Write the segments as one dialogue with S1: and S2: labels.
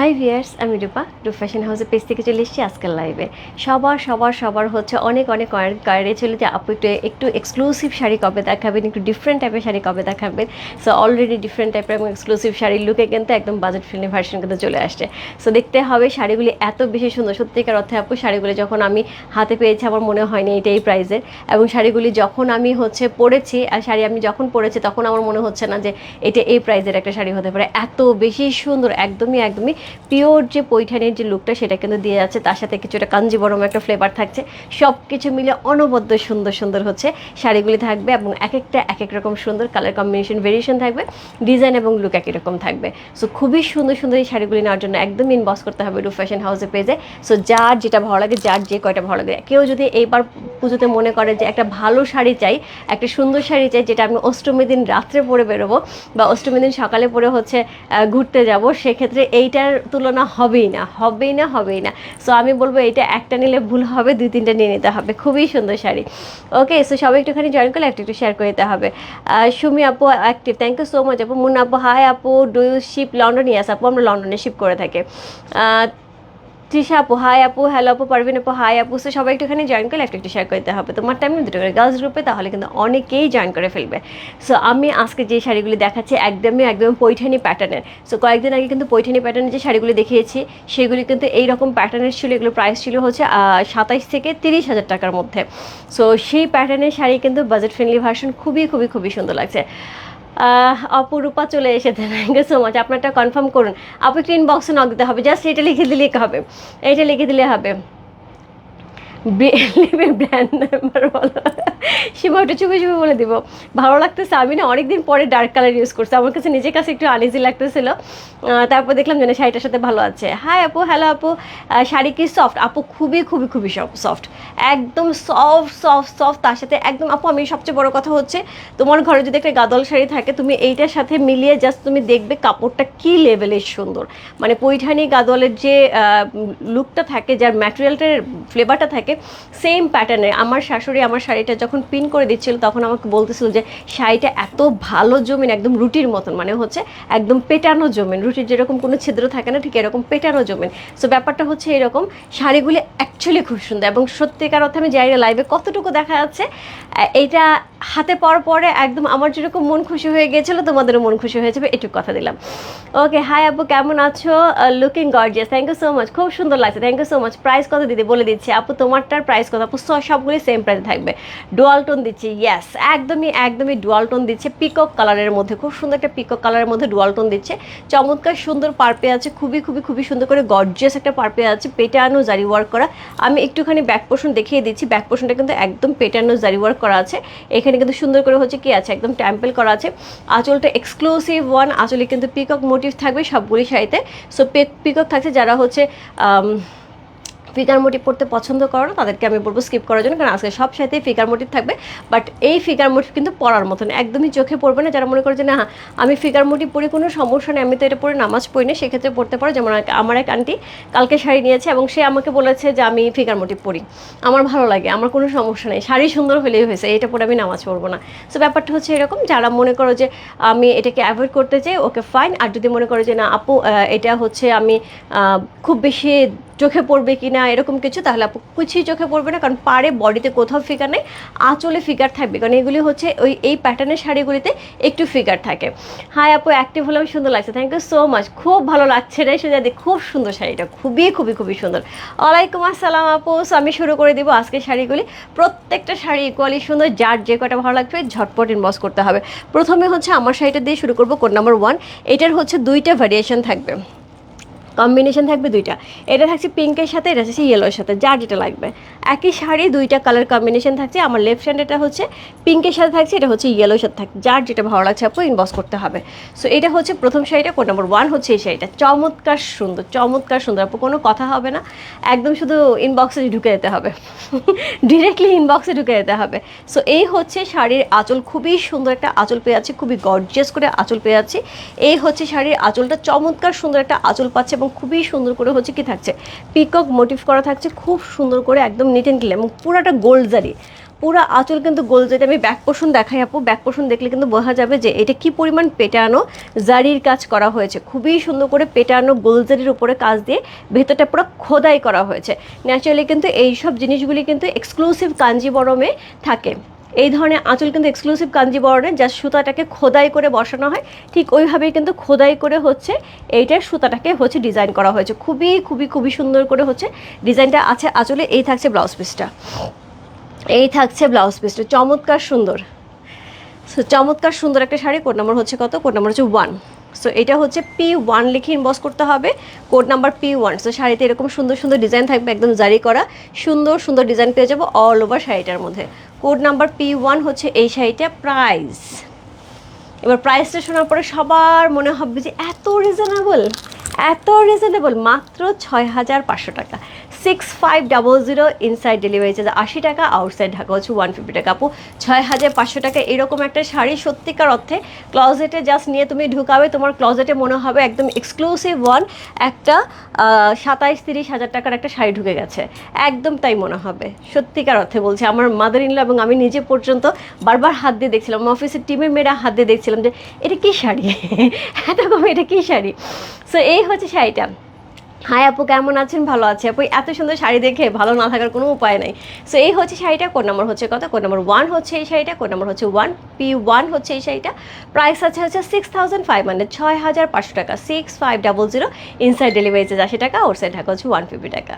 S1: High viewers আমি রূপা। রূপ fashion হাউসের পেজ থেকে চলে এসেছি আজকের লাইভে সবার সবার সবার হচ্ছে অনেক অনেক কারে ছিল যে আপু একটু একটু এক্সক্লুসিভ শাড়ি কবে দেখাবেন, একটু ডিফারেন্ট টাইপের শাড়ি কবে দেখাবেন? সো অলরেডি ডিফারেন্ট টাইপের এবং এক্সক্লুসিভ শাড়ির লুকে কিন্তু একদম বাজেট ফ্রেন্ডলি ভার্সন কিন্তু চলে আসছে। সো দেখতে হবে শাড়িগুলি এত বেশি সুন্দর। সত্যিকার অর্থে আপু, শাড়িগুলি যখন আমি হাতে পেয়েছি আমার মনে হয়নি এটা এই প্রাইসের এবং শাড়িগুলি যখন আমি হচ্ছে পরেছি, আর শাড়ি আমি যখন পরেছি তখন আমার মনে হচ্ছে না যে এটা এই প্রাইজের একটা শাড়ি হতে পারে। এত বেশি সুন্দর, একদমই একদমই পিওর যে পৈঠানির যে লুকটা সেটা কিন্তু দিয়ে যাচ্ছে, তার সাথে কিছুটা কাঞ্জিবরম একটা ফ্লেভার থাকছে। সব কিছু মিলে অনবদ্য সুন্দর সুন্দর হচ্ছে। শাড়িগুলি থাকবে এবং এক একটা এক এক রকম সুন্দর কালার কম্বিনেশন ভেরিয়েশন থাকবে। ডিজাইন এবং লুক একই রকম থাকবে। সো খুবই সুন্দর সুন্দর এই শাড়িগুলি নেওয়ার জন্য একদম ইনবক্স করতে হবে রু ফ্যাশন হাউসের পেজে সো যার যেটা ভালো লাগে, যার যে কয়টা ভালো লাগে। কেউ যদি এইবার পুজোতে মনে করে যে একটা ভালো শাড়ি চাই, একটা সুন্দর শাড়ি চাই, যেটা আমি অষ্টমী দিন রাত্রে পরে বেরোবো বা অষ্টমী দিন সকালে পরে হচ্ছে ঘুরতে যাব, সেক্ষেত্রে এইটার তুলনা হবেই না হবেই না হবেই না। সো আমি বলব এটা একটা নিলে ভুল হবে, দুই তিনটা নিয়ে নিতে হবে। খুবই সুন্দর শাড়ি। ওকে সো সবাই একটুখানি জয়েন করলে একটু একটু শেয়ার করে দিতে হবে। সুমি আপু active thank you so much আপু। মুন আপু হাই আপু। Do you ship London yes আপু, আমরা লন্ডনে শিপ করে থাকি। তৃষা আপু হাই আপু হ্যালো আপু, পারভিন আপু হাই আপু সো সবাই একটুখানি জয়েন করলে একটু একটু শেয়ার করতে হবে। তোমার টাইম দুটো করে গার্লস গ্রুপে তাহলে কিন্তু অনেকেই জয়েন করে ফেলবে। সো আমি আজকে যে শাড়িগুলি দেখাচ্ছি, একদমই একদম পৈঠানি প্যাটার্নের সো কয়েকদিন আগে কিন্তু পৈঠানি প্যাটার্নের যে শাড়িগুলি দেখিয়েছি, সেগুলি কিন্তু এই রকম প্যাটার্নের ছিল এগুলো প্রাইস ছিল হচ্ছে সাতাইশ থেকে তিরিশ হাজার টাকার মধ্যে। সো সেই প্যাটার্নের শাড়ি কিন্তু বাজেট ফ্রেন্ডলি ভার্সন খুবই খুবই খুবই সুন্দর লাগছে। অপরূপা চলে এসেছে। থ্যাংক ইউ সো মাচ আপনারটা কনফার্ম করুন। আপু একটু ইনবক্সে নক দিতে হবে। জাস্ট এটা লিখে দিলেই হবে। এটা লিখে দিলে হবে। ব্র্যান্ড নাম্বার বলো। সীমা ওটা চুপে চুপে বলে দিব। ভালো লাগতেছে আমি না অনেকদিন পরে ডার্ক কালার ইউজ করছি। আমার কাছে নিজের কাছে একটু আনইজি লাগতেছিল। তারপর দেখলাম যে না, শাড়িটার সাথে ভালো আছে। হাই আপু হ্যালো আপু। শাড়ি কি সফট আপু খুবই খুবই খুবই সফট একদম সফট সফট সফট তার সাথে একদম আপু আমি সবচেয়ে বড় কথা হচ্ছে তোমার ঘরে যদি একটা গাদল শাড়ি থাকে তুমি এইটার সাথে মিলিয়ে জাস্ট তুমি দেখবে কাপড়টা কি লেভেলের সুন্দর। মানে পৈঠানি গাদলের যে লুকটা থাকে যার ম্যাটেরিয়ালটার ফ্লেভারটা থাকে সেম প্যাটার্নের আমার শাশুড়ি আমার শাড়িটা যখন পিন করে দিচ্ছিল, তখন আমাকে বলতেছিল যে, শাড়িটা এত ভালো জমিন, একদম রুটির মতন মানে হচ্ছে একদম পেটানো জমিন, রুটির যেরকম কোনো ছিদ্র থাকে না, ঠিক এরকম পেটানো জমিন। সো ব্যাপারটা হচ্ছে এরকম, শাড়িগুলি অ্যাকচুয়ালি খুব সুন্দর এবং সত্যিকার অর্থে আমি যাই লাইভে কতটুকু দেখা যাচ্ছে এটা হাতে পাওয়ার পরে একদম আমার যেরকম মন খুশি হয়ে গিয়েছিল তোমাদেরও মন খুশি হয়ে যাবে এটুকু কথা দিলাম। ওকে হাই আপু, কেমন আছো? Looking gorgeous thank you so much খুব সুন্দর লাগছে thank you so much price কত দিদি বলে দিচ্ছি? আপু তোমারটার প্রাইস কত? আপু সবগুলি সেম প্রাইসে থাকবে। ডুয়াল টোন দিচ্ছি ইয়েস একদমই একদমই ডুয়াল টোন দিচ্ছে। পিকক কালারের মধ্যে, খুব সুন্দর একটা পিকক কালারের মধ্যে ডুয়াল টোন দিচ্ছে। চমৎকার সুন্দর পার্পে আছে, খুবই খুবই খুবই সুন্দর করে গর্জিয়াস একটা পার্পে আছে পেটানো জারি ওয়ার্ক করা। আমি একটুখানি ব্যাক পোর্শন দেখিয়ে দিচ্ছি ব্যাক পোর্শনটা কিন্তু একদম পেটানো জারি ওয়ার্ক করা আছে। এখানে কিন্তু সুন্দর করে হচ্ছে কি আছে, একদম ট্যাম্পেল করা আছে। আঁচলটা এক্সক্লুসিভ ওয়ান আঁচলে কিন্তু পিকক মোটিভ থাকবে সবগুলি শাড়িতে। সো পিকক থাকছে যারা হচ্ছে ফিগার মোটিভ পড়তে পছন্দ করো না তাদেরকে আমি বলব স্কিপ করার জন্য, কারণ আজকে সব সাথে ফিগার মোটিভ থাকবে। বাট এই ফিগার মোটিভ কিন্তু পড়ার মতন, একদমই চোখে পড়বে না। যারা মনে করে যে, না, আমি ফিগার মোটিভ পড়ি, কোনো সমস্যা নেই, আমি তো এটা পরে নামাজ পড়ি না, সেক্ষেত্রে পড়তে পারো। যেমন আমার এক আন্টি কালকে শাড়ি নিয়েছে এবং সে আমাকে বলেছে যে, আমি ফিগার মোটিভ পড়ি। আমার ভালো লাগে, আমার কোনো সমস্যা নেই। শাড়ি সুন্দর হলেই হয়েছে, এটা পরে আমি নামাজ পড়ব না। সো ব্যাপারটা হচ্ছে এরকম, যারা মনে করো যে, আমি এটাকে অ্যাভয়েড করতে চাই, ওকে ফাইন আর যদি মনে করো যে, না, আপু এটা হচ্ছে আমি খুব বেশি চোখে পড়বে কি না এরকম কিছু তাহলে আপু কিছুই চোখে পড়বে না কারণ পাড়ে বডিতে কোথাও ফিগার নেই আঁচলে ফিগার থাকবে কারণ এগুলি হচ্ছে ওই এই প্যাটার্নের শাড়িগুলিতে একটু ফিগার থাকে। হাই আপু অ্যাক্টিভ হলাম সুন্দর লাগছে থ্যাংক ইউ সো মাচ খুব ভালো লাগছে রে সুজাদি খুব সুন্দর শাড়িটা খুবই খুবই খুবই সুন্দর। ওয়ালাইকুম আসসালাম আপু So, আমি শুরু করে দিব আজকে শাড়িগুলি। প্রত্যেকটা শাড়ি ইকুয়ালি সুন্দর যার যে কটা ভালো লাগবে ঝটপট ইনবক্স করতে হবে। প্রথমে হচ্ছে আমার শাড়িটা দিয়ে শুরু করব কোড নাম্বার ওয়ান এটার হচ্ছে দুইটা ভ্যারিয়েশন থাকবে। কম্বিনেশন থাকবে দুইটা। এটা থাকছে পিঙ্কের সাথে, এটা থাকছে ইয়েলোর সাথে, যার যেটা লাগবে। একই শাড়ি, দুইটা কালার কম্বিনেশন থাকছে। আমার লেফট হ্যান্ড এটা হচ্ছে পিঙ্কের সাথে থাকছে, এটা হচ্ছে ইয়েলোর সাথে থাকছে। যার যেটা ভালো লাগছে আপু ইনবক্স করতে হবে। সো এটা হচ্ছে প্রথম শাড়িটা, কোড নাম্বার ওয়ান হচ্ছে এই শাড়িটা। চমৎকার সুন্দর চমৎকার সুন্দর আপু, কোনো কথা হবে না। একদম শুধু ইনবক্সে ঢুকে যেতে হবে। ডিরেক্টলি ইনবক্সে ঢুকে যেতে হবে। সো এই হচ্ছে শাড়ির আঁচল। খুবই সুন্দর একটা আঁচল পেয়ে যাচ্ছে, খুবই গর্জিয়াস করে আঁচল পেয়ে যাচ্ছে। এই হচ্ছে শাড়ির আঁচলটা, চমৎকার সুন্দর একটা আঁচল পাচ্ছে এবং খুবই সুন্দর করে হচ্ছে কি থাকছে। পিকক মোটিভ করা থাকছে, খুব সুন্দর করে একদম নিট অ্যান্ড ক্লিন এবং পুরোটা গোল্ড জারি। পুরো আঁচল কিন্তু গোল যদি আমি ব্যাক পোষণ দেখাই আপু। ব্যাক পোষণ দেখলে কিন্তু বোঝা যাবে যে এটা কি পরিমাণ পেটানো জারির কাজ করা হয়েছে। খুবই সুন্দর করে পেটানো গোল জারির উপরে কাজ দিয়ে ভেতরটা পুরো খোদাই করা হয়েছে। ন্যাচারালি কিন্তু এই সব জিনিসগুলি কিন্তু এক্সক্লুসিভ কাঞ্জিবরমে থাকে। এই ধরনের আঁচল কিন্তু এক্সক্লুসিভ কাঞ্জি বরণের যা সুতাটাকে খোদাই করে বসানো হয়, ঠিক ওইভাবেই কিন্তু খোদাই করে হচ্ছে এইটার সুতাটাকে হচ্ছে ডিজাইন করা হয়েছে। খুবই খুবই খুবই সুন্দর করে হচ্ছে ডিজাইনটা আছে। আঁচলে এই থাকছে ব্লাউজ পিসটা এই থাকছে ব্লাউজ পিসটা চমৎকার সুন্দর। চমৎকার সুন্দর একটা শাড়ি। কোড নম্বর হচ্ছে কত? কোড নম্বর হচ্ছে ওয়ান সো এটা হচ্ছে পি ওয়ান লিখে ইনবক্স করতে হবে। Code number P one so শাড়িতে এরকম সুন্দর সুন্দর ডিজাইন থাকবে, একদম জারি করা। সুন্দর সুন্দর ডিজাইন পেয়ে যাব অল ওভার শাড়িটার মধ্যে। কোড নাম্বার পি ওয়ান হচ্ছে এই শাড়িটা প্রাইস এবার প্রাইসটা শোনার পরে সবার মনে হবে যে এত রিজনেবল এত রিজনেবল মাত্র ছয় হাজার পাঁচশো টাকা। Six five double zero inside delivery charge আশি টাকা আউটসাইড ঢাকা হচ্ছে ওয়ান ফিফটি টাকা। আপু ছয় হাজার পাঁচশো টাকা এরকম একটা শাড়ি সত্যিকার অর্থে ক্লজেটে জাস্ট নিয়ে তুমি ঢুকাবে, তোমার ক্লজেটে মনে হবে একদম এক্সক্লুসিভ ওয়ান একটা সাতাইশ তিরিশ হাজার টাকার একটা শাড়ি ঢুকে গেছে। একদম তাই মনে হবে। সত্যিকার অর্থে বলছি, আমার মাদার ইনলা এবং আমি নিজে পর্যন্ত বারবার হাত দিয়ে দেখছিলাম। অফিসের টিমের মেয়েরা হাত দিয়ে দেখছিলাম যে, এটা কী শাড়ি? এত কম এটা কী শাড়ি? সো এই হচ্ছে শাড়িটা। হাই আপু, কেমন আছেন? ভালো আছে। আপু, এত সুন্দর শাড়ি দেখে ভালো না থাকার কোনো উপায় নাই। সো এই হচ্ছে শাড়িটা কোন নাম্বার হচ্ছে কত? কোন নাম্বার ওয়ান হচ্ছে এই শাড়িটা কোন নম্বর হচ্ছে ওয়ান পি ওয়ান হচ্ছে এই শাড়িটা। প্রাইস আছে হচ্ছে সিক্স থাউজেন্ড ফাইভ হান্ড্রেড ছয় হাজার পাঁচশো টাকা six five double zero inside delivery charge আশি টাকা ওর সাইড ঢাকা হচ্ছে ওয়ান ফিফটি টাকা।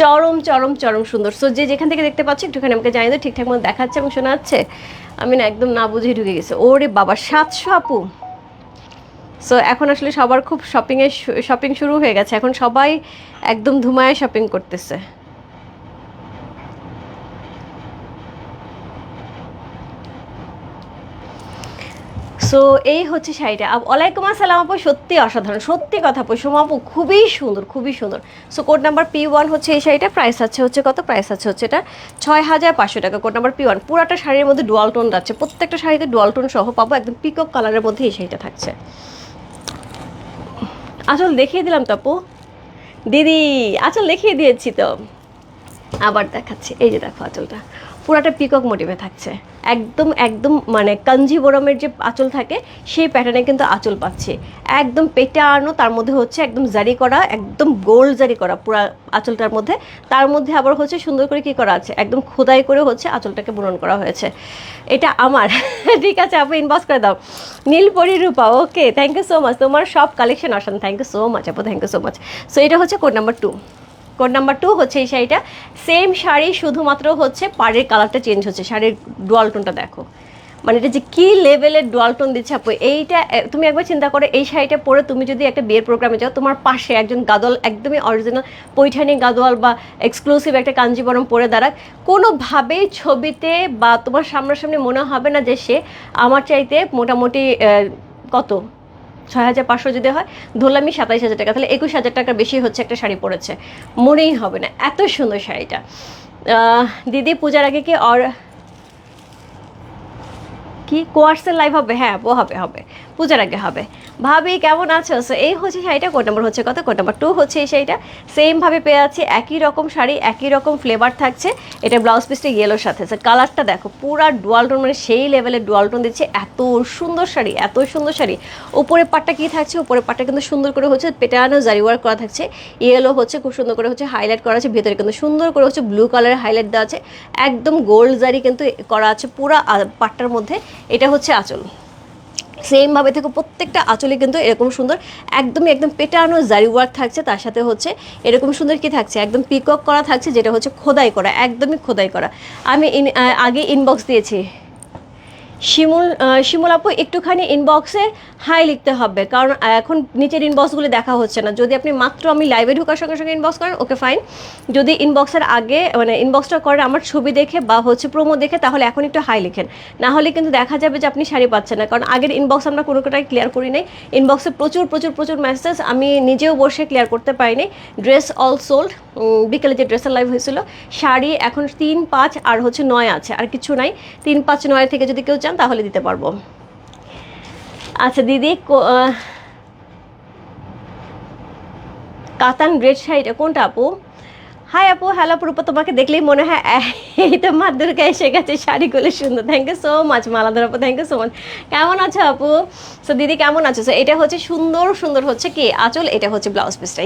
S1: চরম চরম চরম সুন্দর। সো যে যেখান থেকে দেখতে পাচ্ছি, একটুখানি আমাকে জানিয়ে দাও, ঠিকঠাক মতো দেখাচ্ছে এবং শোনা যাচ্ছে আমি না একদম না বুঝে ঢুকে গেছে। ওরে বাবা, সাতশো আপু! সো এখন আসলে সবার খুব শপিংয়ে শপিং শুরু হয়ে গেছে। এখন সবাই একদম ধুমায় শপিং করতেছে। সো এই হচ্ছে শাড়িটা। ওয়ালাইকুম আসসালাম আপু। সত্যি অসাধারণ। সত্যি কথা আপু, সোমা আপু, খুবই সুন্দর খুবই সুন্দর। So code number P one হচ্ছে এই শাড়িটা। প্রাইস আছে হচ্ছে কত? প্রাইস আছে হচ্ছে এটা ছয় হাজার পাঁচশো টাকা। কোড নাম্বার পি ওয়ান পুরাটা শাড়ির মধ্যে ডুয়াল টোন যাচ্ছে। প্রত্যেকটা শাড়িতে ডুয়াল টোন সহ পাবো। একদম পিকক কালারের মধ্যে এই শাড়িটা থাকছে। আসল দেখিয়ে দিলাম তো আপু। দিদি, আচল দেখিয়ে দিয়েছি তো। আবার দেখাচ্ছি। এই যে দেখো আঁচলটা। পুরাটা পিকক মোটিভে থাকছে। একদম একদম মানে কাঞ্জিবরমের যে আঁচল থাকে, সেই প্যাটার্নে কিন্তু আঁচল পাচ্ছে। একদম পেটে আনো তার মধ্যে হচ্ছে একদম জারি করা, একদম গোল জারি করা পুরা আঁচলটার মধ্যে। তার মধ্যে আবার হচ্ছে সুন্দর করে কি করা আছে? একদম খোদাই করে হচ্ছে আঁচলটাকে বুনন করা হয়েছে। এটা আমার। ঠিক আছে, আপু ইনবক্স করে দাও। Nilpori Rupa okay thank you so much তোমার সব কালেকশন আসান থ্যাংক ইউ সো মাচ আপু thank you so much so এটা হচ্ছে code number two code number two হচ্ছে এই শাড়িটা। সেম শাড়ি শুধুমাত্র হচ্ছে পাড়ের কালারটা চেঞ্জ হচ্ছে, শাড়ির ডুয়াল টোনটা দেখো। মানে এটা যে কী লেভেলের ডুয়াল টোন দিচ্ছে আপু, এইটা তুমি একবার চিন্তা করো, এই শাড়িটা পরে তুমি যদি একটা বিয়ের প্রোগ্রামে যাও, তোমার পাশে একজন গাদোয়াল, একদমই অরিজিনাল পৈঠানি গাদোয়াল বা এক্সক্লুসিভ একটা কাঞ্জিবরম পরে দাঁড়াক। কোনোভাবেই ছবিতে বা তোমার সামনাসামনি মনে হবে না যে সে আমার চাইতে মোটামুটি কত? ছয় হাজার পাঁচশো যদি হয় ধরলাম আমি সাতাইশ হাজার টাকা। তাহলে একুশ হাজার টাকার বেশি হচ্ছে একটা শাড়ি পরেছে। মনেই হবে না, এত সুন্দর শাড়িটা। দিদি পূজার আগে কি অর কি? কোয়ার্সের লাইভ হবে? হ্যাঁ হবে হবে। পূজার আগে হবে। ভাবি, কেমন আছো? সো এই হচ্ছে শাড়িটা, কোড নাম্বার হচ্ছে কত? কোড নাম্বার টু হচ্ছে এই শাড়িটা। সেমভাবে পেয়ে আছে, একই রকম শাড়ি, একই রকম ফ্লেভার থাকছে। এটা ব্লাউজ পিসটা ইয়েলোর সাথে। আছে কালারটা দেখো, পুরা ডুয়াল টোন মানে সেই লেভেলের ডুয়াল টোন দিচ্ছে। এত সুন্দর শাড়ি, এত সুন্দর শাড়ি। উপরের পাটটা কি থাকছে? উপরের পাটটা কিন্তু সুন্দর করে হচ্ছে পেটানো, জারি ওয়ার্ক করা থাকছে। ইয়েলো হচ্ছে খুব সুন্দর করে হচ্ছে হাইলাইট করা আছে। ভেতরে কিন্তু সুন্দর করে হচ্ছে ব্লু কালারের হাইলাইট দেওয়া আছে। একদম গোল্ড জারি কিন্তু করা আছে পুরা পাটটার মধ্যে। এটা হচ্ছে আঁচল। সেমভাবে থেকে প্রত্যেকটা আঁচলে কিন্তু এরকম সুন্দর, একদমই একদম পেটানো জারি ওয়ার্ক থাকছে। তার সাথে হচ্ছে এরকম সুন্দর কি থাকছে? একদম পিকক করা থাকছে, যেটা হচ্ছে খোদাই করা, একদমই খোদাই করা। আমি আগে ইনবক্স দিয়েছি। শিমুল শিমুল আপু, একটুখানি ইনবক্সে হাই লিখতে হবে। কারণ এখন নিচের ইনবক্সগুলো দেখা হচ্ছে না। যদি আপনি মাত্র আমি লাইভে ঢোকার সঙ্গে সঙ্গে ইনবক্স করেন ওকে ফাইন যদি ইনবক্সের আগে মানে ইনবক্সটা করেন আমার ছবি দেখে বা হচ্ছে প্রোমো দেখে, তাহলে এখন একটু হাই লিখেন। না হলে কিন্তু দেখা যাবে যে আপনি শাড়ি পাচ্ছেন না। কারণ আগের ইনবক্স আমরা কোনো কোটাই ক্লিয়ার করি নাই। ইনবক্সে প্রচুর প্রচুর প্রচুর মেসেজ আমি নিজেও বসে ক্লিয়ার করতে পারিনি। ড্রেস অল সোল্ড বিকেলে যে ড্রেসের লাইভ হয়েছিল, শাড়ি এখন তিন, পাঁচ আর হচ্ছে নয় আছে। আর কিছু নাই। তিন, পাঁচ, নয় থেকে যদি কেউ চান তাহলে দিতে পারব। আচ্ছা দিদি কাতান রেড শাড়িটা কোনটা আপু? হাই আপু হ্যালো আপু রূপা তোমাকে দেখলেই মনে হয় আহ, এই তো মা দুর্গা এসে গেছে শাড়িগুলো সুন্দর। থ্যাংক ইউ সো মাচ মালাদার আপু থ্যাংক ইউ সো মাচ কেমন আছো আপু? সো দিদি কেমন আছো? সো এটা হচ্ছে সুন্দর সুন্দর হচ্ছে কি? আঁচল এটা হচ্ছে ব্লাউজ পিসটা।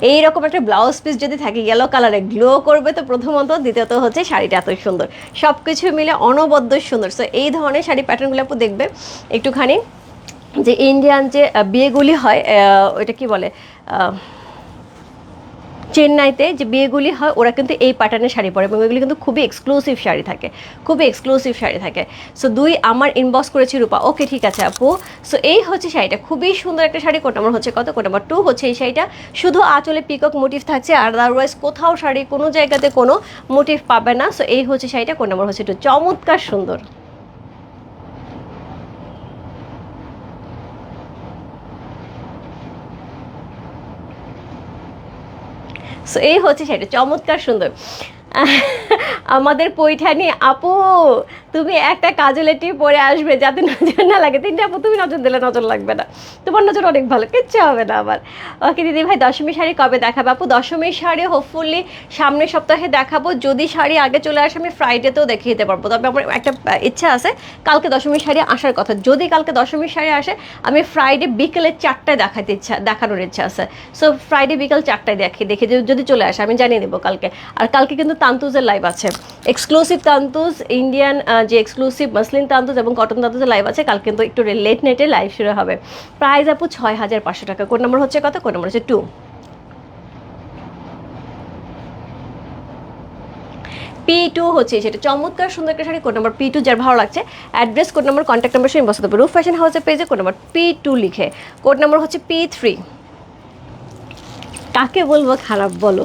S1: ইস এইরকম একটা ব্লাউজ পিস যদি থাকে ইয়েলো কালারে গ্লো করবে, তো প্রথমত দ্বিতীয়ত হচ্ছে শাড়িটা এত সুন্দর। সব কিছু মিলে অনবদ্য সুন্দর। সো এই ধরনের শাড়ি প্যাটার্নগুলো আপু দেখবে একটুখানি। যে ইন্ডিয়ান যে বিয়েগুলি হয় ওইটা কি বলে চেন্নাইতে যে বিয়েগুলি হয়, ওরা কিন্তু এই প্যাটার্নের শাড়ি পরে এবং এগুলি কিন্তু খুবই এক্সক্লুসিভ শাড়ি থাকে। খুবই এক্সক্লুসিভ শাড়ি থাকে। সো দুই আমার ইনবক্স করেছি রূপা। ওকে ঠিক আছে আপু। সো এই হচ্ছে শাড়িটা। খুবই সুন্দর একটা শাড়ি। কোড নাম্বার হচ্ছে কত? কোড নাম্বার টু হচ্ছে এই শাড়িটা। শুধু আঁচলে পিকক মোটিভ থাকছে। আর আদারওয়াইজ কোথাও শাড়ি কোনো জায়গাতে কোনো মোটিভ পাবে না। সো এই হচ্ছে শাড়িটা। কোড নাম্বার হচ্ছে একটু চমৎকার সুন্দর। সো এই হচ্ছে সেটা। চমৎকার সুন্দর। আমাদের পৈঠানি আপু, তুমি একটা কাজলের টিপ পরে আসবে, যাতে নজর না লাগে। তিনটে আপু, তুমি নজর দিলে নজর লাগবে না। তোমার নজর অনেক ভালো, কিচ্ছু হবে না আবার ওকে দিদি ভাই, দশমী শাড়ি কবে দেখাবে? আপু দশমী শাড়ি হোপফুলি সামনের সপ্তাহে দেখাবো। যদি শাড়ি আগে চলে আসে, আমি ফ্রাইডেতেও দেখিয়ে দিতে পারব। তবে আমার একটা ইচ্ছা আছে, কালকে দশমী শাড়ি আসার কথা। যদি কালকে দশমী শাড়ি আসে, আমি ফ্রাইডে বিকেলে চারটায় দেখাতে ইচ্ছা, দেখানোর ইচ্ছা আছে। সো ফ্রাইডে বিকেল চারটায় দেখি দেখি যদি চলে আসে, আমি জানিয়ে দেবো কালকে। আর কালকে কিন্তু তান্তুজের লাইভ আছে। এক্সক্লুসিভ তান্তুজ ইন্ডিয়ান যে এক্সক্লুসিভ মাসলিন তান্তুজ এবং কটন তান্তুজের লাইভ আছে কালকে কিন্তু একটু লেট নেটে লাইভ শুরু হবে। প্রাইস আপু ছয় হাজার পাঁচশো টাকা। কোন নম্বর হচ্ছে কত? কোন নম্বর হচ্ছে টু পি টু হচ্ছে সেটা। চমৎকার, সুন্দর একটা শাড়ি। কোড নম্বর পি টু যার ভালো লাগছে। অ্যাড্রেস কোড নম্বর কন্ট্যাক্ট নাম্বার সঙ্গে বসাতে হবে রুফ ফ্যাশন হাউসের পেজে কোড নাম্বার পি টু লিখে। কোড নাম্বার হচ্ছে পি থ্রি কাকে বলব খারাপ বলো?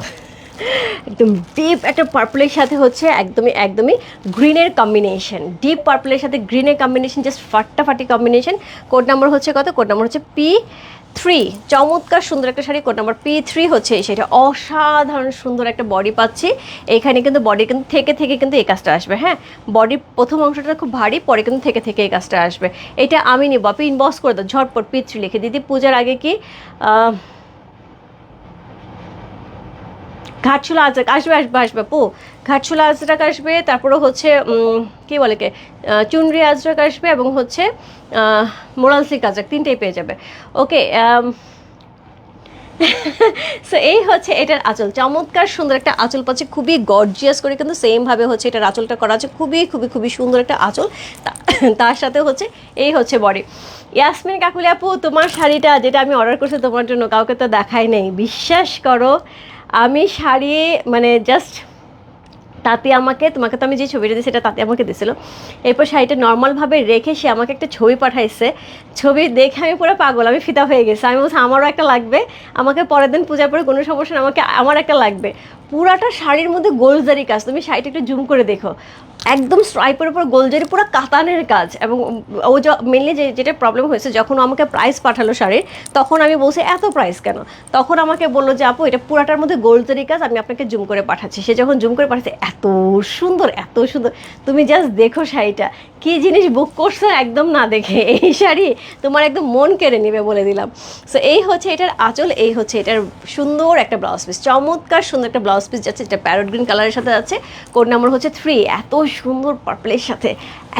S1: একদম ডিপ একটা পার্পলের সাথে হচ্ছে একদমই একদমই গ্রিনের কম্বিনেশন ডিপ পার্পলের সাথে গ্রিনের কম্বিনেশন জাস্ট ফাটাফাটি কম্বিনেশন কোড নাম্বার হচ্ছে কত? কোড নাম্বার হচ্ছে পি থ্রি চমৎকার সুন্দর একটা শাড়ি কোড নাম্বার পি থ্রি হচ্ছে সেটা অসাধারণ সুন্দর একটা বডি পাচ্ছি। এখানে কিন্তু বডি কিন্তু থেকে থেকে কিন্তু এই কাজটা আসবে হ্যাঁ? বডির প্রথম অংশটা খুব ভারী, পরে কিন্তু থেকে থেকে এই কাজটা আসবে। এটা আমি নিব, আপনি ইনবক্স করে দাও, ঝটপট পি থ্রি লিখে দিদি, পূজার আগে কি ঘাটছুলা আজরাক আসবে আসবে আসবে, পু। ঘাটছুলা আজরাক আসবে তারপরে হচ্ছে কি বলে কে চুনরি আজরাক আসবে এবং হচ্ছে মোরালসিক মোরাল আজরাক তিনটেই পেয়ে যাবে। ওকে সো এই হচ্ছে এটার আঁচল। চমৎকার সুন্দর একটা আঁচল পাচ্ছে। খুবই গর্জিয়াস করে কিন্তু সেমভাবে হচ্ছে এটার আঁচলটা করা আছে। খুবই খুবই খুবই সুন্দর একটা আঁচল। তার সাথে হচ্ছে এই হচ্ছে বডি ইয়াসমিন কাকুলি আপু, তোমার শাড়িটা যেটা আমি অর্ডার করছি তোমার জন্য, কাউকে তো দেখাই নেই। বিশ্বাস করো, আমি শাড়ি মানে জাস্ট তাতে আমাকে, তোমাকে তো আমি যে ছবিটা দিই সেটা তাতে আমাকে দিছিল এরপর শাড়িটা নর্মালভাবে রেখে সে আমাকে একটা ছবি পাঠাইছে। ছবি দেখে আমি পুরো পাগল, আমি ফিতা হয়ে গেছি। আমি বলছি, আমারও একটা লাগবে। আমাকে পরের দিন পূজার পরে কোনো সমস্যা আমাকে, আমার একটা লাগবে। পুরাটা শাড়ির মধ্যে গোলজারি কাজ। তুমি শাড়িটা একটু জুম করে দেখো। একদম স্ট্রাইপের উপর, গোলজারি পুরো কাতানের কাজ। এবং ও মেনলি যে, যেটা প্রবলেম হয়েছে, যখন আমাকে প্রাইস পাঠালো শাড়ির, তখন আমি বলছি, এত প্রাইস কেন? তখন আমাকে বলল যে, আপু, এটা পুরাটার মধ্যে গোলজারি কাজ, আমি আপনাকে জুম করে পাঠাচ্ছি। সে যখন জুম করে পাঠাচ্ছে, এত সুন্দর এত সুন্দর। তুমি জাস্ট দেখো শাড়িটা। কি জিনিস বুক করছ একদম না দেখে? এই শাড়ি তোমার একদম মন কেড়ে নেবে বলে দিলাম। সো এই হচ্ছে এটার আঁচল, এই হচ্ছে এটার সুন্দর একটা ব্লাউজ পিস চমৎকার সুন্দর একটা ব্লাউজ পিস যাচ্ছে যেটা প্যারট গ্রিন কালারের সাথে আছে কোড নাম্বার হচ্ছে থ্রি এত সুন্দর পার্পলের সাথে,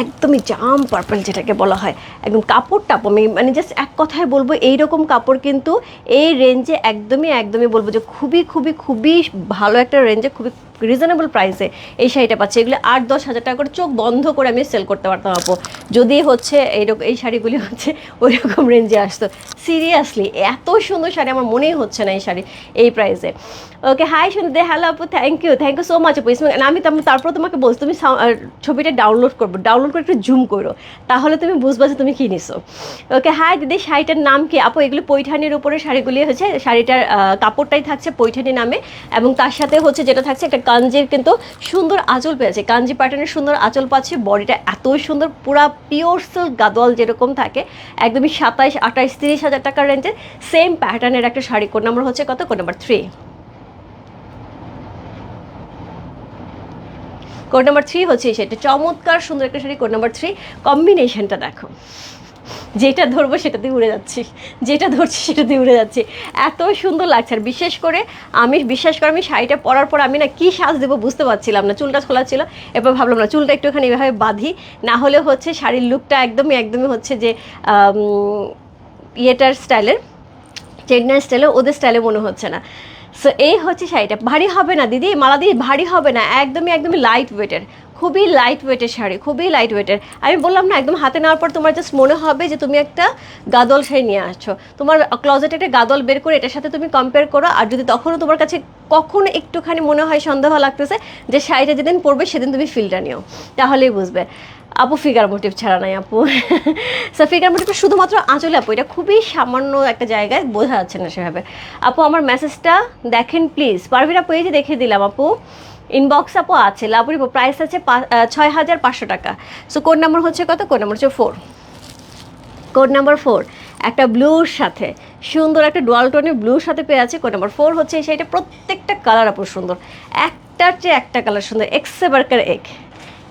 S1: একদমই জাম পার্পল যেটাকে বলা হয়, একদম কাপড় টাপ আমি মানে জাস্ট এক কথায় বলব এই রকম কাপড় কিন্তু এই রেঞ্জে একদমই একদমই বলব যে খুবই খুবই খুবই ভালো একটা রেঞ্জে খুবই রিজনেবল প্রাইসে এই শাড়িটা পাচ্ছি। এগুলো আট, দশ হাজার টাকা করে চোখ বন্ধ করে আমি সেল করতে পারতাম আপু। যদি হচ্ছে এইরকম, এই শাড়িগুলি হচ্ছে ওই রকম রেঞ্জে আসতো। সিরিয়াসলি এত সুন্দর শাড়ি আমার মনেই হচ্ছে না এই শাড়ি, এই প্রাইসে ওকে হাই শুনতে হ্যালো আপু thank you thank you so much আপু। ইসমাইল আমি তারপর তোমাকে বলছি, তুমি ছবিটা ডাউনলোড করব ডাউনলোড করে একটু জুম করো। তাহলে তুমি বুঝবা যে তুমি কী নিছো। ওকে হাই দিদি, শাড়িটার নাম কি? আপু, এগুলো পৈঠানির উপরে শাড়িগুলি হচ্ছে, শাড়িটার কাপড়টাই থাকছে পৈঠানি নামে এবং তার সাথে হচ্ছে যেটা থাকছে একটা কাঞ্জির কিন্তু সুন্দর আঁচল পেয়েছে। কাঞ্জি প্যাটার্নের সুন্দর আঁচল পাচ্ছে, বডিটা এত সুন্দর, পুরা পিওর সিল্ক গাদোয়াল যেরকম থাকে, একদমই সাতাইশ, আঠাইশ, তিরিশ হাজার টাকার রেঞ্জের সেম প্যাটার্নের একটা শাড়ি। কোড নাম্বার হচ্ছে কত? Code number three code number three হচ্ছে সেটা চমৎকার সুন্দর একটা শাড়ি কোড নাম্বার থ্রি কম্বিনেশনটা দেখো। যেটা ধরবো সেটাতে উড়ে যাচ্ছি। যেটা ধরছি সেটাতে উড়ে যাচ্ছি। এত সুন্দর লাগছে। আর বিশেষ করে আমি বিশ্বাস করে, আমি শাড়িটা পরার পর আমি না কী সাজ দেবো বুঝতে পারছিলাম না। চুলটা খোলা ছিল এবার ভাবলাম না, চুলটা একটুখানি এভাবে বাঁধি, না হলে হচ্ছে শাড়ির লুকটা একদমই একদমই হচ্ছে যে ইয়েটার স্টাইলের চেন্নাই স্টাইলে ওদের স্টাইলে মনে হচ্ছে না। সো এই হচ্ছে শাড়িটা। ভারী হবে না, দিদি? মালা দিদি ভারী হবে না? একদমই একদমই লাইট ওয়েটের খুবই লাইট ওয়েটের শাড়ি, খুবই লাইট ওয়েটের আমি বললাম না, একদম হাতে নেওয়ার পর তোমার জাস্ট মনে হবে যে তুমি একটা গাদল শাড়ি নিয়ে আসছো। তোমার ক্লজেটে একটা গাদল বের করে এটার সাথে তুমি কম্পেয়ার করো, আর যদি তখনও তোমার কাছে কখনো একটুখানি মনে হয় সন্দেহ লাগতেছে যে শাড়িটা যেদিন পরবে সেদিন তুমি ফিলটা নিও, তাহলেই বুঝবে। আপু ফিগার মোটিভ ছাড়া নাই, আপু। সো ফিগার মোটিভটা শুধুমাত্র আঁচলে, আপু, এটা খুবই সামান্য একটা জায়গায় বোঝা যাচ্ছে না সেভাবে। আপু, আমার মেসেজটা দেখেন প্লিজ পারভিন আপু, এই যে দেখে দিলাম, আপু। ইনবক্স আপও আছে লাভুরি প্রাইস আছে ছয় হাজার পাঁচশো টাকা। সো কোড নাম্বার হচ্ছে কত? কোড নাম্বার হচ্ছে ফোর কোড নাম্বার ফোর একটা ব্লুর সাথে, সুন্দর একটা ডোয়াল টোনের ব্লুর সাথে পেয়ে আছে কোড নাম্বার ফোর হচ্ছে সেইটা প্রত্যেকটা কালার আপুর সুন্দর। একটার চেয়ে একটা কালার সুন্দর এক্সে বার্কার এক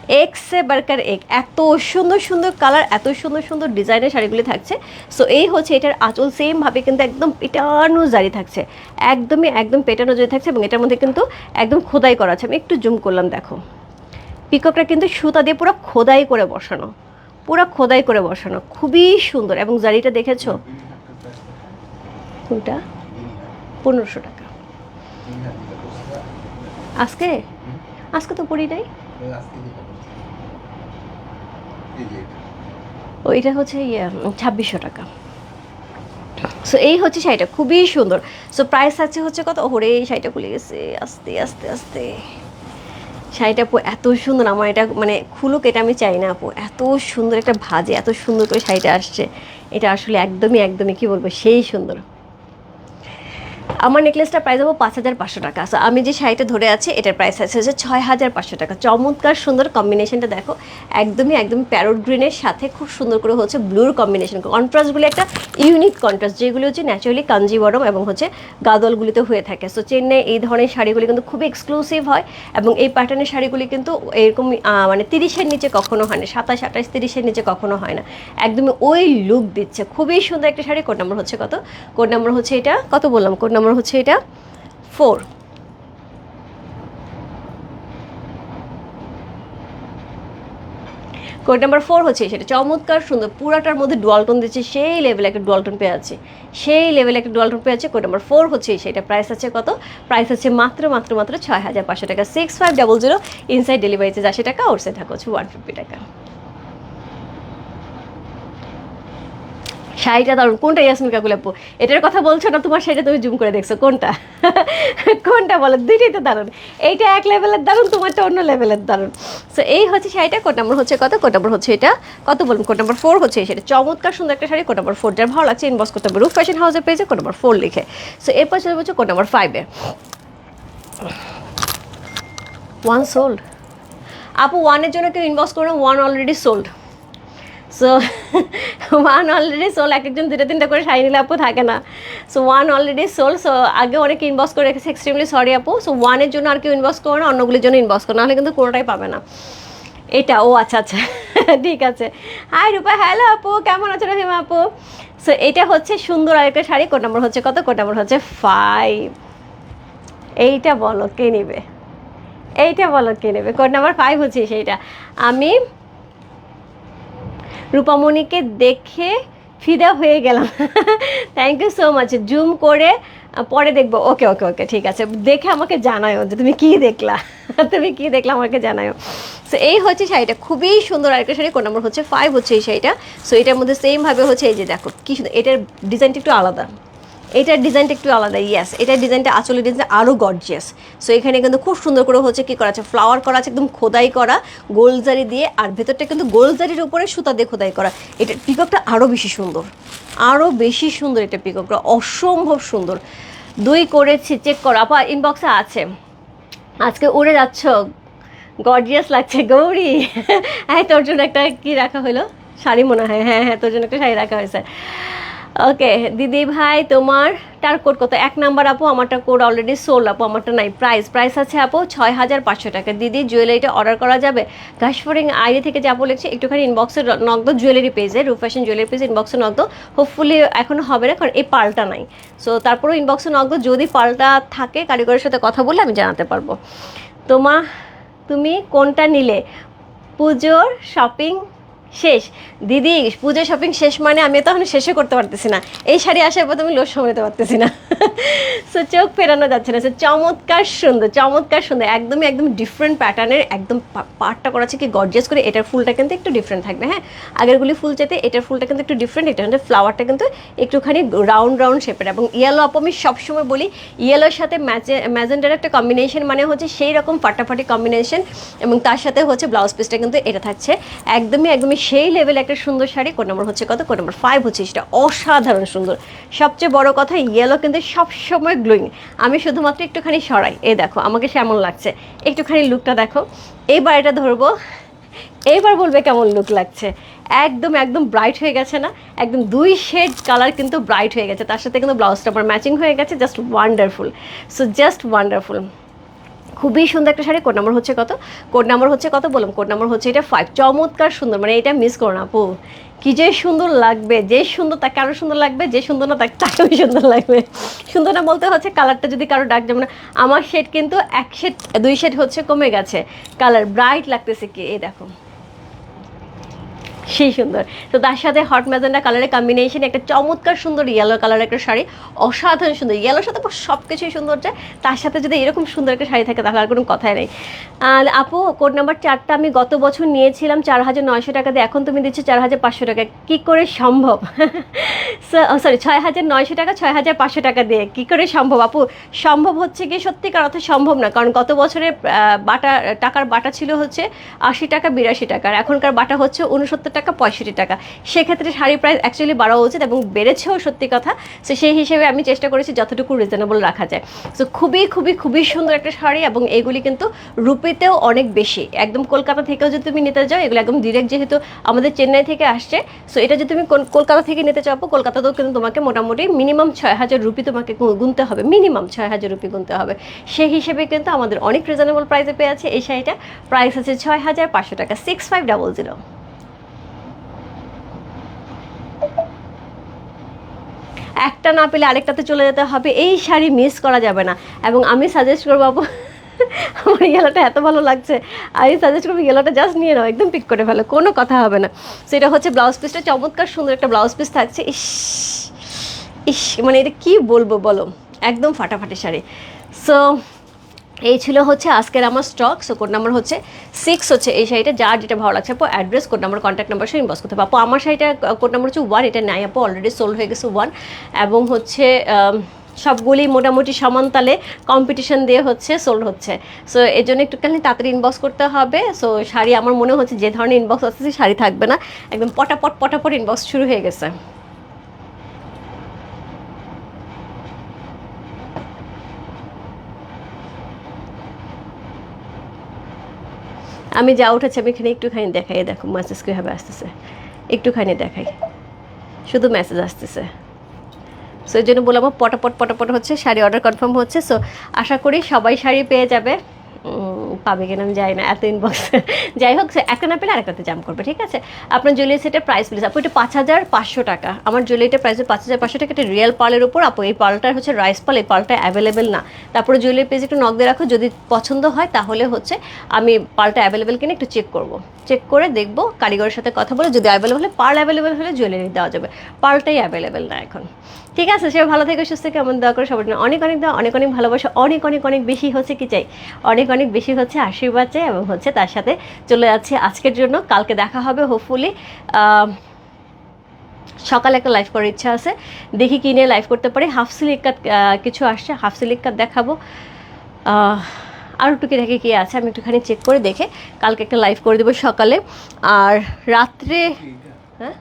S1: এক্সে বার্কার এক এত সুন্দর সুন্দর কালার এত সুন্দর সুন্দর ডিজাইনের শাড়িগুলি থাকছে। সো এই হচ্ছে এটার আঁচল সেমভাবে কিন্তু একদম পেটানো জারি থাকছে। একদমই, একদম পেটানো জারি থাকছে এবং এটার মধ্যে কিন্তু একদম খোদাই করা আছে। আমি একটু জুম করলাম, দেখো। পিককটা কিন্তু সুতা দিয়ে পুরো খোদাই করে বসানো। পুরো খোদাই করে বসানো। খুবই সুন্দর এবং জারিটা দেখেছ? কোনটা? পনেরোশো টাকা। আজকে? আজকে তো পড়ি নাই। ওইটা হচ্ছে ইয়ে ছাব্বিশশো টাকা। সো এই হচ্ছে শাড়িটা, খুবই সুন্দর। সো প্রাইস আছে হচ্ছে কত? ওরে, এই শাড়িটা খুলে গেছে। আস্তে আস্তে আস্তে। শাড়িটা আপু এত সুন্দর, আমার এটা মানে খুলুক এটা আমি চাই না আপু। এত সুন্দর একটা ভাজে, এত সুন্দর করে শাড়িটা আসছে। এটা আসলে একদমই একদমই কি বলব, সেই সুন্দর। আমার নেকলেসটা প্রাইস হব পাঁচ হাজার পাঁচশো টাকা। সো আমি যে শাড়িটা ধরে আছি, এটার প্রাইস আছে হচ্ছে ছয় হাজার পাঁচশো টাকা। চমৎকার, সুন্দর কম্বিনেশনটা দেখো। একদমই একদম প্যারোট গ্রিনের সাথে খুব সুন্দর করে হচ্ছে ব্লুর কম্বিনেশন কন্ট্রাস্টগুলি একটা ইউনিক কন্ট্রাস্ট যেগুলো হচ্ছে ন্যাচারালি কাঞ্জিবরম এবং হচ্ছে গাদলগুলিতে হয়ে থাকে। সো চেন্নাই এই ধরনের শাড়িগুলি কিন্তু খুবই এক্সক্লুসিভ হয় এবং এই প্যাটার্নের শাড়িগুলি কিন্তু এরকম মানে তিরিশের নিচে কখনো হয় না। সাতাশ, আঠাশ, তিরিশের নিচে কখনো হয় না। একদমই ওই লুক দিচ্ছে। খুবই সুন্দর একটা শাড়ি। কোড নাম্বার হচ্ছে কত? কোড নাম্বার হচ্ছে এটা? কত বললাম? কোড নাম্বার হচ্ছে এটা ফোর কোড নাম্বার ফোর হচ্ছে সেটা চমৎকার, সুন্দর, পুরাটার মধ্যে ডুয়ালটন দিচ্ছে সেই লেভেলে একটা ডুয়ালটন পেয়ে আছে। সেই লেভেলে একটা ডুয়ালটন পেয়ে আছে কোড নাম্বার ফোর হচ্ছে সেটা প্রাইস আছে কত? প্রাইস হচ্ছে মাত্র মাত্র মাত্র ছয় হাজার পাঁচশো টাকা। Six five double zero inside delivery charge আশি টাকা ওর সাইড থাকা হচ্ছে ওয়ান ফিফটি টাকা। শাড়িটা দারুণ কোনটা ইয়াসমিন কাকুল আপু এটার কথা বলছো না, তোমার শাড়িটা তুমি জুম করে দেখছ, কোনটা? কোনটা বলো? দুইটাই তো দারুণ। এইটা এক লেভেলের দারুণ, তোমারটা অন্য লেভেলের দারুণ। সো এই হচ্ছে শাড়িটা কোট নাম্বার হচ্ছে কত? কোট নাম্বার হচ্ছে এটা। কত বলুন? কোট নাম্বার ফোর হচ্ছে শাড়ি। চমৎকার সুন্দর একটা শাড়ি কোট নাম্বার ফোর যার ভালো লাগছে ইনবক্স করতে হবে। রুফ ফ্যাশন হাউসে পেয়েছে কোট নাম্বার ফোর লিখে। সো এরপর চলে বলছে কোট নাম্বার ফাইভে ওয়ান সোল্ড আপু ওয়ানের জন্য কেউ ইনবক্স করো one already sold so one already sold এক একজন দুটো তিনটা করে শাড়ি নিলে আপু থাকে না। So one already sold so আগে অনেকে ইনবক্স করে রেখেছে এক্সট্রিমলি সরি আপু। সো ওয়ানের জন্য আর কেউ ইনবক্স করো না, অন্যগুলির জন্য ইনবক্স করো, নাহলে কিন্তু কোনোটাই পাবে না। এটা, ও আচ্ছা আচ্ছা ঠিক আছে। হাই রূপা হ্যালো আপু, কেমন আছো রহিমা আপু? সো এটা হচ্ছে সুন্দর আরেকটা শাড়ি কোড নাম্বার হচ্ছে কত? কোড নাম্বার হচ্ছে ফাইভ এইটা বলো, কে নেবে? এইটা বলো, কে নেবে? কোড নাম্বার ফাইভ হচ্ছে সেইটা। আমি রূপামণিকে দেখে ফিদা হয়ে গেলাম। Thank you so much zoom করে, পরে দেখব। ওকে ওকে ওকে ঠিক আছে। দেখে আমাকে জানায়ও যে তুমি কি দেখলা। তুমি কি দেখলা আমাকে জানায়ও। সো এই হচ্ছে শাড়িটা। খুবই সুন্দর আরেকটা শাড়ি। কোন নম্বর হচ্ছে ফাইভ হচ্ছে এই শাড়িটা। সো এটার মধ্যে সেমভাবে হচ্ছে এই যে দেখো, কি সুন্দর। এটার ডিজাইনটা একটু আলাদা। এটার ডিজাইনটা একটু আলাদা ইয়েস এটার ডিজাইনটা আসলে ডিজাইনটা আরও গর্জিয়াস সো এখানে কিন্তু খুব সুন্দর করে হচ্ছে কী করা আছে? ফ্লাওয়ার করা আছে, একদম খোদাই করা গোলজারি দিয়ে, আর ভেতরটা কিন্তু গোলজারির উপরে সুতা দিয়ে খোদাই করা। এটার পিককটা আরও বেশি সুন্দর আরও বেশি সুন্দর এটা পিককটা, অসম্ভব সুন্দর। দুই করেছি চেক করো। আপা ইনবক্সে আছে। আজকে উড়ে যাচ্ছ। গর্জিয়াস লাগছে, গৌরী। হ্যাঁ তোর জন্য একটা কি রাখা হলো? শাড়ি মনে হয়। হ্যাঁ হ্যাঁ তোর জন্য একটা শাড়ি রাখা হয়েছে। ওকে দিদি ভাই, তোমার টার কোড কত? এক নাম্বার আপু, আমারটা কোড অলরেডি সোল আপু, আমারটা নাই। প্রাইস প্রাইস আছে আপু ছয় হাজার পাঁচশো টাকা। দিদি জুয়েলারিটা অর্ডার করা যাবে? ঘাসফোরিং আইডি থেকে যে আপু লিখছে, একটুখানি ইনবক্সে নগদ জুয়েলারি পেজে রূপ ফ্যাশন জুয়েলারি পেজ ইনবক্সে নগদ হোপফুলি এখন হবে না, কারণ এই পাল্টা নাই। সো তারপরেও ইনবক্সে নগদ যদি পাল্টা থাকে, কারিগরের সাথে কথা বলে আমি জানাতে পারব। তোমা, তুমি কোনটা নিলে? পুজোর শপিং শেষ। দিদি, পুজো শপিং শেষ মানে আমি তো এখন শেষে করতে পারতেছি না। এই শাড়ি আসার পর তুমি লোক সামলাতে পারতেছি না। সো চোখ ফেরানো যাচ্ছে না। সো চমৎকার সুন্দর চমৎকার সুন্দর। একদমই একদম ডিফারেন্ট প্যাটার্নের একদম পার্টটা করা আছে কি গর্জিয়াস করে। এটার ফুলটা কিন্তু একটু ডিফারেন্ট থাকবে হ্যাঁ? আগেরগুলি ফুল চেতে এটার ফুলটা কিন্তু একটু ডিফারেন্ট এটা কিন্তু ফ্লাওয়ারটা কিন্তু একটুখানি রাউন্ড রাউন্ড শেপের এবং ইয়েলো আপু, আমি সবসময় বলি ইয়েলোর সাথে ম্যাচে ম্যাজেন্ডার একটা কম্বিনেশন মানে হচ্ছে সেই রকম ফাটাফাটি কম্বিনেশন এবং তার সাথে হচ্ছে ব্লাউজ পিসটা কিন্তু এটা থাকছে। একদমই একদমই সেই লেভেল একটা সুন্দর শাড়ি কোন নম্বর হচ্ছে কত? কোন নম্বর ফাইভ হচ্ছে, সেটা অসাধারণ সুন্দর। সবচেয়ে বড় কথা ইয়েলো কিন্তু সবসময় গ্লোয়িং আমি শুধুমাত্র একটুখানি সরাই। এ দেখো, আমাকে কেমন লাগছে? একটুখানি লুকটা দেখো। এইবার এটা ধরবো। এইবার বলবে কেমন লুক লাগছে। একদম একদম ব্রাইট হয়ে গেছে না? একদম দুই শেড কালার কিন্তু ব্রাইট হয়ে গেছে। তার সাথে কিন্তু ব্লাউজটা আমার ম্যাচিং হয়ে গেছে। Just wonderful so just wonderful খুবই সুন্দর একটা শাড়ি। কোড নাম্বার হচ্ছে কত? কোড নাম্বার হচ্ছে কত বললাম? কোড নাম্বার হচ্ছে এটা ফাইভ চমৎকার সুন্দর মানে এটা মিস করো না, আপু। কি যে সুন্দর লাগবে, যে সুন্দর তাকে আরও সুন্দর লাগবে, যে সুন্দর না তাকে তাকেও সুন্দর লাগবে। সুন্দর না বলতে হচ্ছে কালারটা যদি কারও ডাক যেমন আমার শেড কিন্তু এক শেড দুই শেড হচ্ছে কমে গেছে। কালার ব্রাইট লাগতেছে কি? এই দেখো। সেই সুন্দর। তো তার সাথে হট ম্যাজেন্ডা কালারের কম্বিনেশন একটা চমৎকার সুন্দর ইয়েলো কালারের একটা শাড়ি, অসাধারণ সুন্দর। ইয়েলোর সাথে সব কিছুই সুন্দর যায় তার সাথে যদি এরকম সুন্দর একটা শাড়ি থাকে, তাহলে আর কোনো কথাই নেই। আপু কোড নাম্বার চারটা আমি গত বছর নিয়েছিলাম চার হাজার নয়শো টাকা দিয়ে, এখন তুমি দিচ্ছ চার হাজার পাঁচশো টাকা। কী করে সম্ভব? সরি ছয় হাজার নয়শো টাকা, ছয় হাজার পাঁচশো টাকা দিয়ে, কী করে সম্ভব? আপু, সম্ভব হচ্ছে কি সত্যিকার অর্থে সম্ভব না কারণ গত বছরে বাটা, টাকার বাটা ছিল হচ্ছে আশি টাকা, বিরাশি টাকা, আর এখনকার বাটা হচ্ছে উনসত্তর টাকা, পঁয়ষট্টি টাকা। সেক্ষেত্রে শাড়ির প্রাইস অ্যাকচুয়ালি বাড়া উচিত এবং বেড়েছেও সত্যি কথা। সো সেই হিসেবে আমি চেষ্টা করেছি যতটুকু রিজনেবল রাখা যায়। সো খুবই খুবই খুবই সুন্দর একটা শাড়ি এবং এগুলি কিন্তু রুপিতেও অনেক বেশি। একদম কলকাতা থেকেও যদি তুমি নিতে যাও, এগুলো একদম ডিরেক্ট যেহেতু আমাদের চেন্নাই থেকে আসছে সো এটা যদি তুমি কলকাতা থেকে নিতে চাও কলকাতাতেও কিন্তু তোমাকে মোটামুটি মিনিমাম ছয় হাজার রুপি তোমাকে গুনতে হবে। মিনিমাম ছয় হাজার রুপি গুনতে হবে। সেই হিসেবে কিন্তু আমাদের অনেক রিজনেবল প্রাইসে পেয়ে আছে এই শাড়িটা। প্রাইস আছে ছয় হাজার পাঁচশো টাকা। সিক্স ফাইভ ডাবল জিরো একটা না পেলে আরেকটাতে চলে যেতে হবে, এই শাড়ি মিস করা যাবে না। এবং আমি সাজেস্ট করব আপু আমার ইয়েলোটা এত ভালো লাগছে। আমি সাজেস্ট করব ইয়েলোটা জাস্ট নিয়ে নাও, একদম পিক করে ফেলো, কোনো কথা হবে না। সেটা হচ্ছে ব্লাউজ পিসটা চমৎকার সুন্দর একটা ব্লাউজ পিস থাকছে। ইস ইস মানে এটা কী বলব বলো? একদম ফাটাফাটি শাড়ি। সো এই ছিল হচ্ছে আজকের আমার স্টক সো কোড নাম্বার হচ্ছে সিক্স হচ্ছে এই শাড়িটা, যার যেটা ভালো লাগছে আপু address code number contact number সে ইনবক্স করতে হবে। আমার শাড়িটা কোড নাম্বার হচ্ছে ওয়ান এটা নাই আপু অলরেডি সোল্ড হয়ে গেছে ওয়ান এবং হচ্ছে সবগুলি মোটামুটি সমান তালে কম্পিটিশন দিয়ে হচ্ছে সোল্ড হচ্ছে। সো এই জন্য একটুখানি তাড়াতাড়ি ইনবক্স করতে হবে। সো শাড়ি, আমার মনে হচ্ছে যে ধরনের ইনবক্স আসছে শাড়ি থাকবে না। একদম পটাপট পটাপট ইনবক্স শুরু হয়ে গেছে। আমি যা উঠেছি, আমি এখানে একটুখানি দেখাই, দেখো মেসেজ কীভাবে আসতেছে। একটুখানি দেখাই। শুধু মেসেজ আসতেছে। সো এই জন্য বললাম পটাপট পটাপট হচ্ছে, শাড়ি অর্ডার কনফার্ম হচ্ছে। সো আশা করি সবাই শাড়ি পেয়ে যাবে। পাবে কিনা আমি যাই না, এত ইনবক্স যাই হোক একটা না পেলে আরেকটাতে জাম করবে, ঠিক আছে? আপনার জুয়েলারি সেটের প্রাইস প্লিজ আপু, এটা পাঁচ হাজার পাঁচশো টাকা। আমার জুয়েলারিটার প্রাইস পাঁচ হাজার পাঁচশো টাকা, এটা রিয়েল পালের উপর। আপু, এই পালটা হচ্ছে রাইস পাল এই পালটা অ্যাভেলেবেল না। তারপরে জুয়েলারি পেজ একটু নক দিয়ে রাখো, যদি পছন্দ হয়, তাহলে হচ্ছে আমি পালটা অ্যাভেলেবেল কিনে একটু চেক করব। চেক করে দেখব, কারিগরের সাথে কথা বলে, যদি অ্যাভেলেবেল হলে পাল অ্যাভেলেবেল হলে জুয়েলারি দেওয়া যাবে। পালটাই অ্যাভেলেবেল না এখন। ঠিক আছে সে ভালো থেকে সুস্থ থেকে এমন দেওয়া করে সবার জন্য অনেক অনেক দেওয়া অনেক অনেক ভালোবাসা অনেক অনেক অনেক বেশি হচ্ছে কি চাই? অনেক অনেক বেশি হচ্ছে আশীর্বাদ চাই এবং হচ্ছে তার সাথে চলে যাচ্ছে আজকের জন্য। কালকে দেখা হবে হোপফুলি সকালে একটা লাইভ করার ইচ্ছা আছে। দেখি কি নিয়ে লাইভ করতে পারি। হাফ সিলিকাত কিছু আসছে হাফ সিলিকাত দেখাবো। আহ, আর টুকি দেখে কি আছে আমি একটুখানি চেক করে দেখে কালকে একটা লাইভ করে দেবো সকালে। আর রাত্রে হ্যাঁ?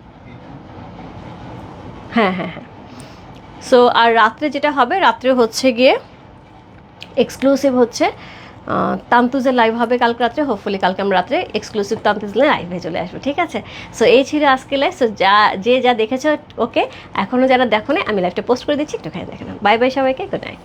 S1: হ্যাঁ হ্যাঁ হ্যাঁ। সো আর রাত্রে যেটা হবে, রাত্রে হচ্ছে গিয়ে এক্সক্লুসিভ হচ্ছে তান্তুজের লাইভ হবে কালকে রাত্রে হোপফুলি কালকে আমরা রাত্রে এক্সক্লুসিভ তান্তুজের লাইভে চলে আসব, ঠিক আছে? সো এই ছিল আজকে লাইভ সো যা, যে যা দেখেছ ওকে এখনও যারা দেখো আমি লাইভটা পোস্ট করে দিচ্ছি, একটুখানি দেখে নাও। বাই বাই সবাইকে গুড নাইট